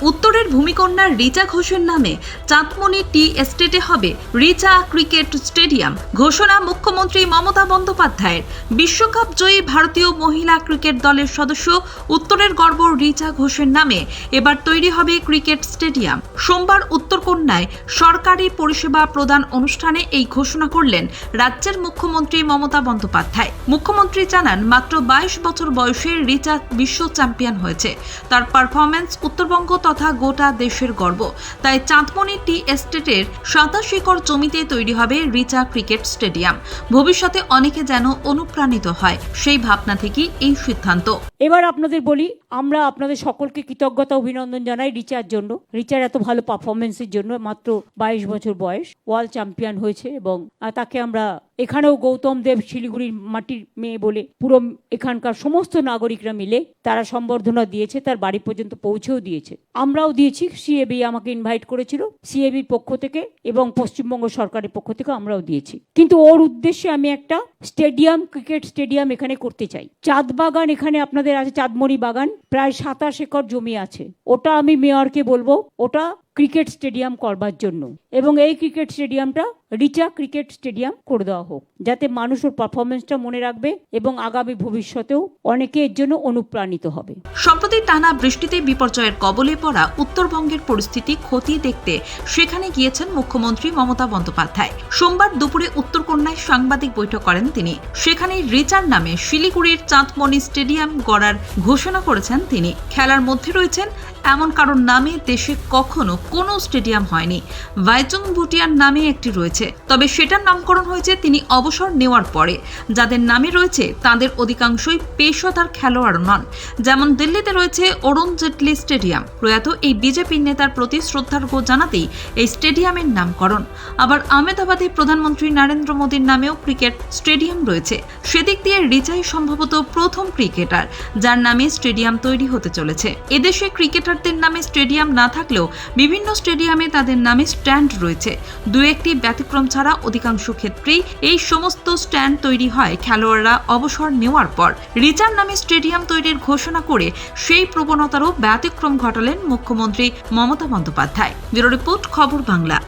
উত্তরের ভূমিকন্যা রিচা ঘোষের নামে চাঁদমণি টি এস্টেটে হবে রিচা ক্রিকেট স্টেডিয়াম, ঘোষণা মুখ্যমন্ত্রী মমতা বন্দ্যোপাধ্যায়ের। বিশ্বকাপ জয়ী ভারতীয় মহিলা ক্রিকেট দলের সদস্য উত্তরের গর্ব রিচা ঘোষের নামে। এবার তৈরি হবে ক্রিকেট স্টেডিয়াম। সোমবার উত্তরকন্যায় সরকারি পরিষেবা প্রদান অনুষ্ঠানে এই ঘোষণা করলেন রাজ্যের মুখ্যমন্ত্রী মমতা বন্দ্যোপাধ্যায়। মুখ্যমন্ত্রী জানান, মাত্র বাইশ বছর বয়সে রিচা বিশ্ব চ্যাম্পিয়ন হয়েছে। তার পারফরমেন্স উত্তরবঙ্গ তথা গোটা দেশের গর্ব। তাই চাঁদমণি টি এস্টেটের সাতাশ একর জমিতে তৈরি হবে রিচা ক্রিকেট স্টেডিয়াম। ভবিষ্যতে অনেকে যেন অনুপ্রাণিত হয়, সেই ভাবনা থেকেই এই সিদ্ধান্ত। এবার আপনাদের বলি, আমরা আপনাদের সকলকে কৃতজ্ঞতা, অভিনন্দন জানাই রিচার জন্য। রিচার এত ভালো পারফরমেন্সের জন্য, মাত্র বাইশ বছর বয়স, ওয়ার্ল্ড চ্যাম্পিয়ন হয়েছে এবং তাকে আমরা এখানেও গৌতম দেব শিলিগুড়ির মাটির মেয়ে বলে, পুরো এখানকার সমস্ত নাগরিকরা মিলে তারা সম্বর্ধনা দিয়েছে, তার বাড়ি পর্যন্ত পৌঁছেও দিয়েছে। আমরাও দিয়েছি সিএবি আমাকে ইনভাইট করেছিল সিএবির পক্ষ থেকে এবং পশ্চিমবঙ্গ সরকারের পক্ষ থেকে আমরাও দিয়েছি। কিন্তু ওর উদ্দেশ্যে আমি একটা স্টেডিয়াম, ক্রিকেট স্টেডিয়াম এখানে করতে চাই। চাঁদ বাগান এখানে আপনাদের আছে, চাঁদমণি বাগান, প্রায় সাতাশ একর জমি আছে। ওটা আমি মেয়রকে বলব, ওটা ক্রিকেট স্টেডিয়াম করবার জন্য। এবং এই ক্রিকেট স্টেডিয়ামটা রিচা ক্রিকেট স্টেডিয়াম করে দেওয়া হোক, যাতে মানুষ ওর পারফরমেন্সটা মনে রাখবে এবং আগামী ভবিষ্যতেও অনেকে এর জন্য অনুপ্রাণিত হবে। সম্প্রতি টানা বৃষ্টিতে বিপর্যয়ের কবলে পড়া উত্তরবঙ্গের পরিস্থিতি খতিয়ে দেখতে সেখানে গিয়েছেন মুখ্যমন্ত্রী মমতা বন্দ্যোপাধ্যায়। সোমবার দুপুরে উত্তরকন্যায় সাংবাদিক বৈঠক করেন তিনি। সেখানে রিচার নামে শিলিগুড়ির চাঁদমণি স্টেডিয়াম গড়ার ঘোষণা করেছেন তিনি। খেলার মধ্যে রয়েছেন এমন কারোর নামে দেশে কখনো কোনো স্টেডিয়াম হয়নি। ভাইচুং ভুটিয়ার নামে একটি রয়েছে। তবে সেটার নামকরণ হয়েছে তিনি অবসর নেওয়ার পরে। যাদের নামে রয়েছে, তাদের অধিকাংশই পেশাদার খেলোয়াড় নন। যেমন দিল্লিতে রয়েছে অরুণ জেটলি স্টেডিয়াম। প্রয়াত এই বিজেপি নেতার প্রতি শ্রদ্ধার্ঘ জানাতেই এই স্টেডিয়ামের নামকরণ। আবার আহমেদাবাদে প্রধানমন্ত্রী নরেন্দ্র মোদীর নামেও ক্রিকেট স্টেডিয়াম রয়েছে। সেদিক দিয়ে রিচাই সম্ভবত প্রথম ক্রিকেটার, যার নামে স্টেডিয়াম তৈরি হতে চলেছে। এদেশে ক্রিকেটারদের নামে স্টেডিয়াম না থাকলেও বিভিন্ন স্টেডিয়ামে তাদের নামে স্ট্যান্ড রয়েছে। দু একটি ব্যতিক্রম ছাড়া অধিকাংশ ক্ষেত্রেই এই সমস্ত স্ট্যান্ড তৈরি হয় খেলোয়াড়রা অবসর নেওয়ার পর। রিচার নামে স্টেডিয়াম তৈরির ঘোষণা করে সেই প্রবণতারও ব্যতিক্রম ঘটালেন মুখ্যমন্ত্রী মমতা বন্দ্যোপাধ্যায়। ব্যুরো রিপোর্ট, খবর বাংলা।